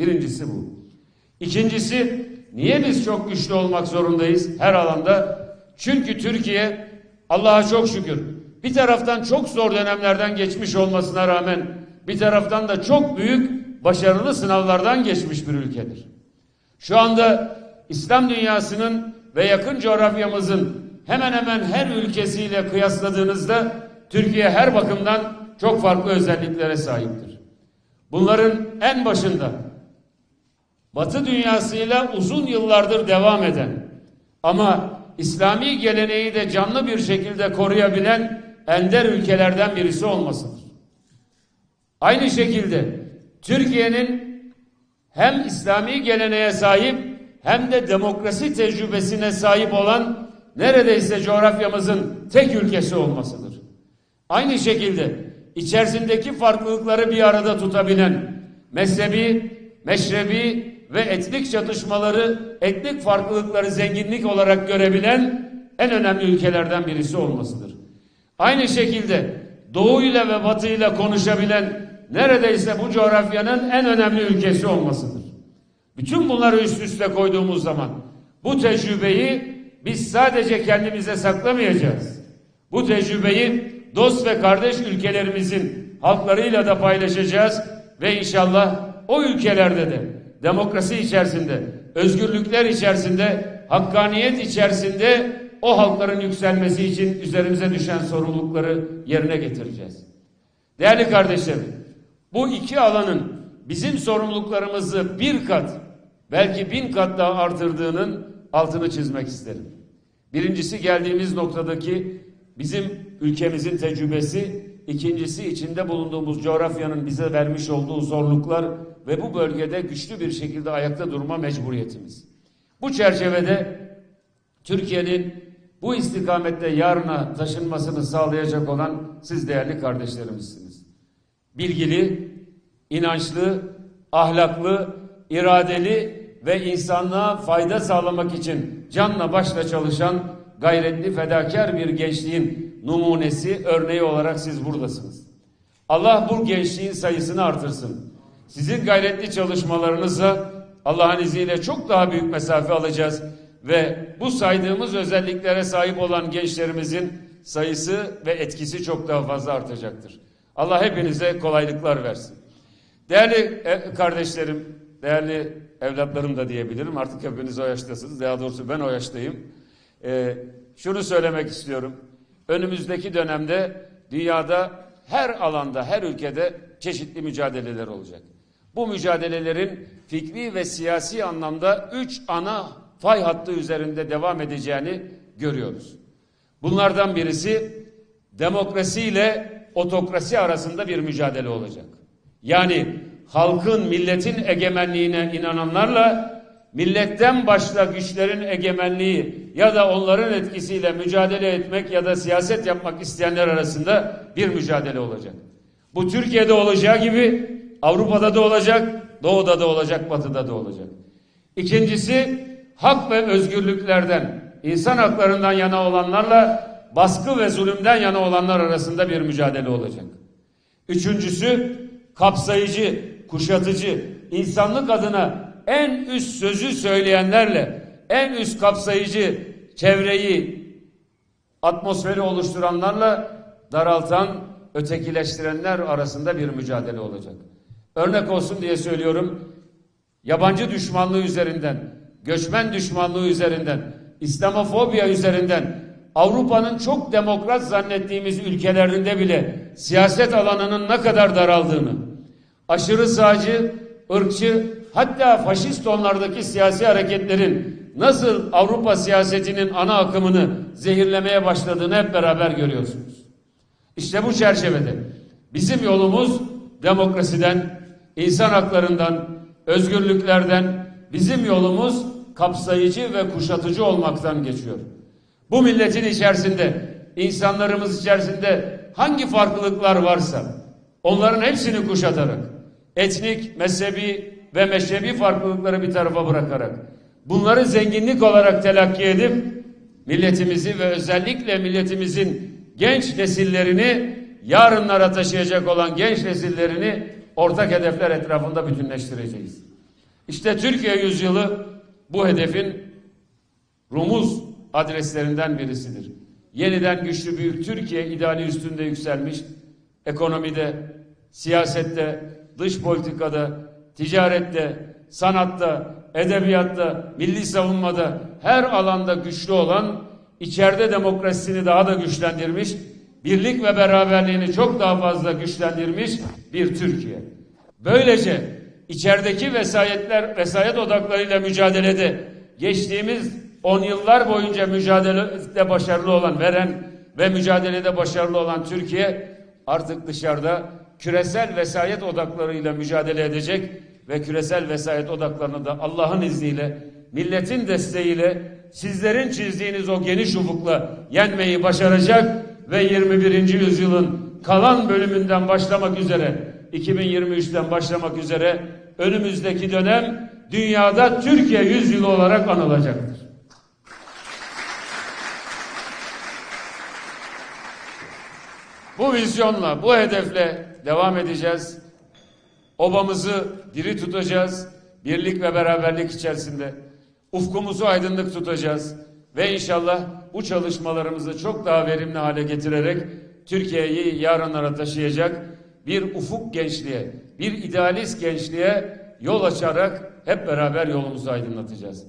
Birincisi bu. İkincisi niye biz çok güçlü olmak zorundayız her alanda? Çünkü Türkiye Allah'a çok şükür bir taraftan çok zor dönemlerden geçmiş olmasına rağmen bir taraftan da çok büyük başarılı sınavlardan geçmiş bir ülkedir. Şu anda İslam dünyasının ve yakın coğrafyamızın hemen hemen her ülkesiyle kıyasladığınızda Türkiye her bakımdan çok farklı özelliklere sahiptir. Bunların en başında Batı dünyasıyla uzun yıllardır devam eden ama İslami geleneği de canlı bir şekilde koruyabilen ender ülkelerden birisi olmasıdır. Aynı şekilde Türkiye'nin hem İslami geleneğe sahip hem de demokrasi tecrübesine sahip olan neredeyse coğrafyamızın tek ülkesi olmasıdır. Aynı şekilde içerisindeki farklılıkları bir arada tutabilen mezhebi, meşrebi ve etnik çatışmaları, etnik farklılıkları zenginlik olarak görebilen en önemli ülkelerden birisi olmasıdır. Aynı şekilde doğuyla ve batıyla konuşabilen neredeyse bu coğrafyanın en önemli ülkesi olmasıdır. Bütün bunları üst üste koyduğumuz zaman bu tecrübeyi biz sadece kendimize saklamayacağız. Bu tecrübeyi dost ve kardeş ülkelerimizin halklarıyla da paylaşacağız ve inşallah o ülkelerde de demokrasi içerisinde, özgürlükler içerisinde, hakkaniyet içerisinde o halkların yükselmesi için üzerimize düşen sorumlulukları yerine getireceğiz. Değerli kardeşlerim, bu iki alanın bizim sorumluluklarımızı bir kat, belki bin kat daha artırdığının altını çizmek isterim. Birincisi geldiğimiz noktadaki bizim ülkemizin tecrübesi, ikincisi içinde bulunduğumuz coğrafyanın bize vermiş olduğu zorluklar ve bu bölgede güçlü bir şekilde ayakta durma mecburiyetimiz. Bu çerçevede Türkiye'nin bu istikamette yarına taşınmasını sağlayacak olan siz değerli kardeşlerimizsiniz. Bilgili, inançlı, ahlaklı, iradeli ve insanlığa fayda sağlamak için canla başla çalışan gayretli fedakar bir gençliğin numunesi, örneği olarak siz buradasınız. Allah bu gençliğin sayısını artırsın. Sizin gayretli çalışmalarınızla Allah'ın izniyle çok daha büyük mesafe alacağız ve bu saydığımız özelliklere sahip olan gençlerimizin sayısı ve etkisi çok daha fazla artacaktır. Allah hepinize kolaylıklar versin. Değerli e, kardeşlerim, değerli evlatlarım da diyebilirim. Artık hepiniz o yaştasınız. Daha doğrusu ben o yaştayım. Ee, şunu söylemek istiyorum. Önümüzdeki dönemde dünyada her alanda, her ülkede çeşitli mücadeleler olacak. Bu mücadelelerin fikri ve siyasi anlamda üç ana fay hattı üzerinde devam edeceğini görüyoruz. Bunlardan birisi demokrasi ile otokrasi arasında bir mücadele olacak. Yani halkın, milletin egemenliğine inananlarla milletten başla güçlerin egemenliği ya da onların etkisiyle mücadele etmek ya da siyaset yapmak isteyenler arasında bir mücadele olacak. Bu Türkiye'de olacağı gibi Avrupa'da da olacak, Doğu'da da olacak, Batı'da da olacak. İkincisi hak ve özgürlüklerden, insan haklarından yana olanlarla baskı ve zulümden yana olanlar arasında bir mücadele olacak. Üçüncüsü kapsayıcı, kuşatıcı, insanlık adına en üst sözü söyleyenlerle en üst kapsayıcı çevreyi, atmosferi oluşturanlarla daraltan, ötekileştirenler arasında bir mücadele olacak. Örnek olsun diye söylüyorum. Yabancı düşmanlığı üzerinden, göçmen düşmanlığı üzerinden, İslamofobya üzerinden Avrupa'nın çok demokrat zannettiğimiz ülkelerinde bile siyaset alanının ne kadar daraldığını, aşırı sağcı, ırkçı, hatta faşist tonlardaki siyasi hareketlerin nasıl Avrupa siyasetinin ana akımını zehirlemeye başladığını hep beraber görüyorsunuz. İşte bu çerçevede bizim yolumuz demokrasiden, insan haklarından, özgürlüklerden, bizim yolumuz kapsayıcı ve kuşatıcı olmaktan geçiyor. Bu milletin içerisinde, insanlarımız içerisinde hangi farklılıklar varsa onların hepsini kuşatarak, etnik, mezhebi ve meşrebi farklılıkları bir tarafa bırakarak, bunları zenginlik olarak telakki edip milletimizi ve özellikle milletimizin genç nesillerini yarınlara taşıyacak olan genç nesillerini ortak hedefler etrafında bütünleştireceğiz. İşte Türkiye yüzyılı bu hedefin rumuz adreslerinden birisidir. Yeniden güçlü büyük Türkiye ideali üstünde yükselmiş, ekonomide, siyasette, dış politikada, ticarette, sanatta, edebiyatta, milli savunmada her alanda güçlü olan, içeride demokrasisini daha da güçlendirmiş, birlik ve beraberliğini çok daha fazla güçlendirmiş bir Türkiye. Böylece içerideki vesayetler, vesayet odaklarıyla mücadelede geçtiğimiz on yıllar boyunca mücadelede başarılı olan veren ve mücadelede başarılı olan Türkiye artık dışarıda küresel vesayet odaklarıyla mücadele edecek ve küresel vesayet odaklarını da Allah'ın izniyle, milletin desteğiyle, sizlerin çizdiğiniz o geniş ufukla yenmeyi başaracak ve 21. yüzyılın kalan bölümünden başlamak üzere 2023'ten başlamak üzere önümüzdeki dönem dünyada Türkiye yüzyılı olarak anılacaktır. Bu vizyonla, bu hedefle devam edeceğiz. Obamızı diri tutacağız. Birlik ve beraberlik içerisinde. Ufkumuzu aydınlık tutacağız. Ve inşallah bu çalışmalarımızı çok daha verimli hale getirerek Türkiye'yi yarınlara taşıyacak bir ufuk gençliğe, bir idealist gençliğe yol açarak hep beraber yolumuzu aydınlatacağız.